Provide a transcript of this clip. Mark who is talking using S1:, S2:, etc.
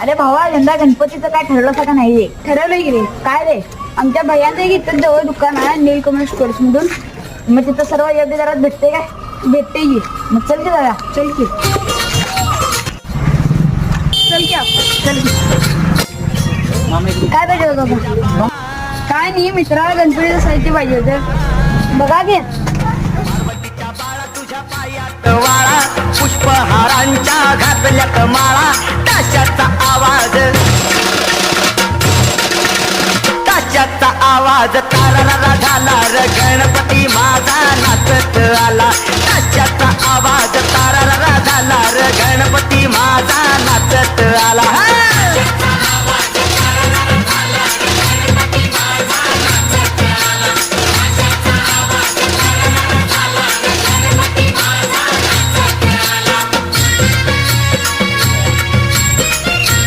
S1: अरे भावा यंदा गणपतीचं काय ठरलं का नाहीये?
S2: ठरवलंय की रे.
S1: काय रे?
S2: आमच्या भैयांचं एक इथं जवळ दुकान आहे नीलकमल स्टोर्स मधून.
S1: मग तिथं सर्व योग्य दरात भेटते काय?
S2: भेटते की.
S1: मग चल की जाऊया
S2: चल की. चल की.
S1: चल की. काय पाहिजे होतं बाबा?
S2: काय नाही मित्राला गणपतीचं साहित्य पाहिजे होतं.
S1: बघा की.
S3: वाळा पुष्पहारांच्या घातल्यात माळा. आवाज तारारा झाला र गणपती माझा नाचत आला ताशाचा आवाज तारारा झाला र गणपती माझा नाचत आला हा!